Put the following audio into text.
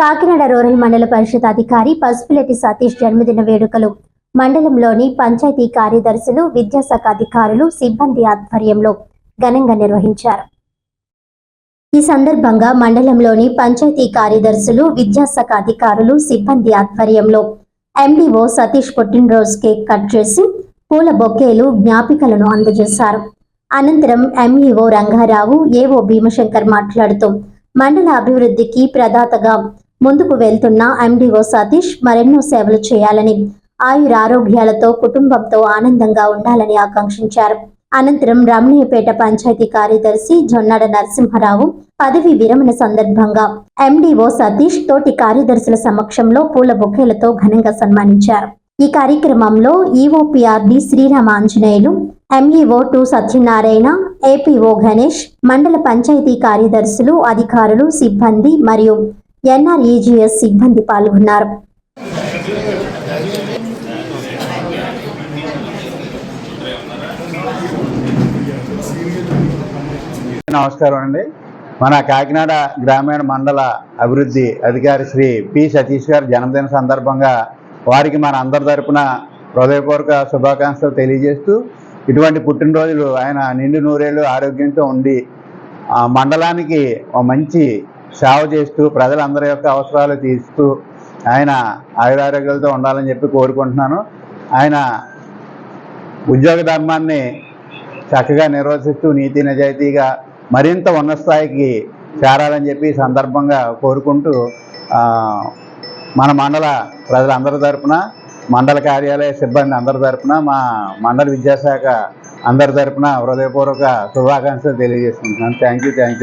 Kakinada rural మండల పరిషత్ అధికారి పసుపులెట్టి సతీష్ జన్మదిన వేడుకలు. మండలంలోని పంచాయతీ కార్యదర్శులు విద్యాశాఖ అధికారులు సిబ్బంది ఆధ్వర్యంలో ఘనంగా నిర్వహించారు. ఈ సందర్భంగా మండలంలోని పంచాయతీ కార్యదర్శులు విద్యాశాఖ అధికారులు సిబ్బంది ఆధ్వర్యంలో ఎండిఓ సతీష్ పుట్టినరోజు కేక్ కట్ చేసి పూల బొకేలు జ్ఞాపికలను అందజేశారు. అనంతరం ఎంఈఓ రంగారావు ఏఓ భీమశంకర్ మాట్లాడుతూ మండల అభివృద్ధికి ప్రదాతగా ముందుకు వెళ్తున్న ఎండిఓ సతీష్ మరెన్నో సేవలు చేయాలని ఆయురారోగ్యాలతో కుటుంబంతో ఆనందంగా ఉండాలని ఆకాంక్షించారు. అనంతరం రమణీయపేట పంచాయతీ కార్యదర్శి జొన్నాడ నరసింహరావు పదవి విరమణ సందర్భంగా ఎండిఓ సతీష్ తోటి కార్యదర్శుల సమక్షంలో పూల బొకేలతో ఘనంగా సన్మానించారు. ఈ కార్యక్రమంలో EOPRD Srirama Anjaneyulu MEO two Satyanarayana APO Ganesh మండల పంచాయతీ కార్యదర్శులు అధికారులు సిబ్బంది మరియు ఎన్ఆర్ఈజీఎస్ సిబ్బంది పాల్గొన్నారు. నమస్కారం అండి. మన కాకినాడ గ్రామీణ మండల అభివృద్ధి అధికారి శ్రీ పి సతీష్ గారి జన్మదిన సందర్భంగా వారికి మన అందరి తరపున హృదయపూర్వక శుభాకాంక్షలు తెలియజేస్తూ ఇటువంటి పుట్టినరోజులు ఆయన నిండు నూరేళ్ళు ఆరోగ్యంతో ఉండి ఆ మండలానికి ఒక మంచి సేవ చేస్తూ ప్రజలందరి యొక్క అవసరాలు తీస్తూ ఆయన ఆయురారోగ్యాలతో ఉండాలని చెప్పి కోరుకుంటున్నాను. ఆయన ఉద్యోగ ధర్మాన్ని చక్కగా నిర్వహిస్తూ నీతి నిజాయితీగా మరింత ఉన్నత స్థాయికి చేరాలని చెప్పి సందర్భంగా కోరుకుంటూ మన మండల ప్రజలందరి తరపున మండల కార్యాలయ సిబ్బంది అందరి తరపున మా మండల విద్యాశాఖ అందరి తరపున హృదయపూర్వక శుభాకాంక్షలు తెలియజేసుకుంటున్నాను. Thank you thank you